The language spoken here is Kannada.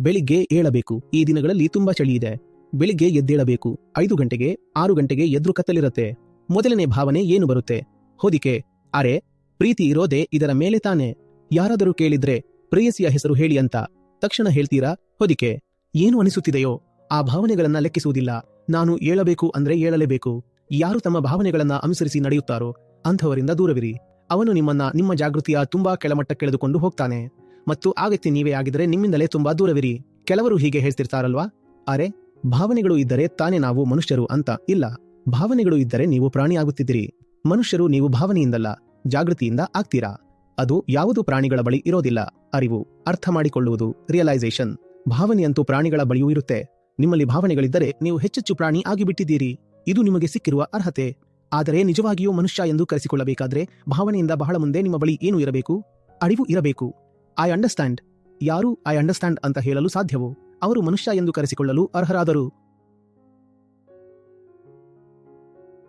ಬೆಳಿಗ್ಗೆ ಏಳಬೇಕು. ಈ ದಿನಗಳಲ್ಲಿ ತುಂಬಾ ಚಳಿ ಇದೆ. ಬೆಳಿಗ್ಗೆ ಎದ್ದೇಳಬೇಕು. ಐದು ಗಂಟೆಗೆ, ಆರು ಗಂಟೆಗೆ ಎದ್ರು ಕತ್ತಲಿರುತ್ತೆ. ಮೊದಲನೇ ಭಾವನೆ ಏನು ಬರುತ್ತೆ? ಹೊದಿಕೆ. ಅರೆ, ಪ್ರೀತಿ ಇರೋದೇ ಇದರ ಮೇಲೆ ತಾನೆ. ಯಾರಾದರೂ ಕೇಳಿದ್ರೆ ಪ್ರೇಯಸಿಯ ಹೆಸರು ಹೇಳಿ ಅಂತ. ತಕ್ಷಣ ಹೇಳ್ತೀರಾ? ಹೊದಿಕೆ. ಏನು ಅನಿಸುತ್ತಿದೆಯೋ? ಆ ಭಾವನೆಗಳನ್ನ ಲೆಕ್ಕಿಸುವುದಿಲ್ಲ. ನಾನು ಏಳಬೇಕು ಅಂದ್ರೆ ಏಳಲೇಬೇಕು. ಯಾರು ತಮ್ಮ ಭಾವನೆಗಳನ್ನ ಅನುಸರಿಸಿ ನಡೆಯುತ್ತಾರೋ ಅಂಥವರಿಂದ ದೂರವಿರಿ. ಅವನು ನಿಮ್ಮನ್ನ ನಿಮ್ಮ ಜಾಗೃತಿಯ ತುಂಬಾ ಕೆಳಮಟ್ಟಕ್ಕೆಳೆದುಕೊಂಡು ಹೋಗ್ತಾನೆ. ಮತ್ತು ಆ ನೀವೇ ಆಗಿದ್ರೆ ನಿಮ್ಮಿಂದಲೇ ತುಂಬಾ ದೂರವಿರಿ. ಕೆಲವರು ಹೀಗೆ ಹೇಳ್ತಿರ್ತಾರಲ್ವಾ? ಅರೆ, ಭಾವನೆಗಳು ಇದ್ದರೆ ತಾನೇ ನಾವು ಮನುಷ್ಯರು ಅಂತ. ಇಲ್ಲ, ಭಾವನೆಗಳು ಇದ್ದರೆ ನೀವು ಪ್ರಾಣಿ ಆಗುತ್ತಿದ್ದೀರಿ. ಮನುಷ್ಯರು ನೀವು ಭಾವನೆಯಿಂದಲ್ಲ, ಜಾಗೃತಿಯಿಂದ ಆಗ್ತೀರಾ? ಅದು ಯಾವುದು ಪ್ರಾಣಿಗಳ ಬಳಿ ಇರೋದಿಲ್ಲ. ಅರಿವು, ಅರ್ಥ ಮಾಡಿಕೊಳ್ಳುವುದು ರಿಯಲೈಸೇಷನ್ ಭಾವನೆಯಂತೂ ಪ್ರಾಣಿಗಳ ಬಳಿಯೂ ಇರುತ್ತೆ. ನಿಮ್ಮಲ್ಲಿ ಭಾವನೆಗಳಿದ್ದರೆ ನೀವು ಹೆಚ್ಚೆಚ್ಚು ಪ್ರಾಣಿ ಆಗಿಬಿಟ್ಟಿದ್ದೀರಿ. ಇದು ನಿಮಗೆ ಸಿಕ್ಕಿರುವ ಅರ್ಹತೆ. ಆದರೆ ನಿಜವಾಗಿಯೂ ಮನುಷ್ಯ ಎಂದು ಕರೆಸಿಕೊಳ್ಳಬೇಕಾದ್ರೆ ಭಾವನೆಯಿಂದ ಬಹಳ ಮುಂದೆ ನಿಮ್ಮ ಬಳಿ ಏನು ಇರಬೇಕು? ಅರಿವು ಇರಬೇಕು. ಐ ಅಂಡರ್ಸ್ಟ್ಯಾಂಡ್ ಯಾರು ಐ ಅಂಡರ್ಸ್ಟ್ಯಾಂಡ್ ಅಂತ ಹೇಳಲು ಸಾಧ್ಯವೋ? ಅವರು ಮನುಷ್ಯ ಎಂದು ಕರೆಸಿಕೊಳ್ಳಲು ಅರ್ಹರಾದರು.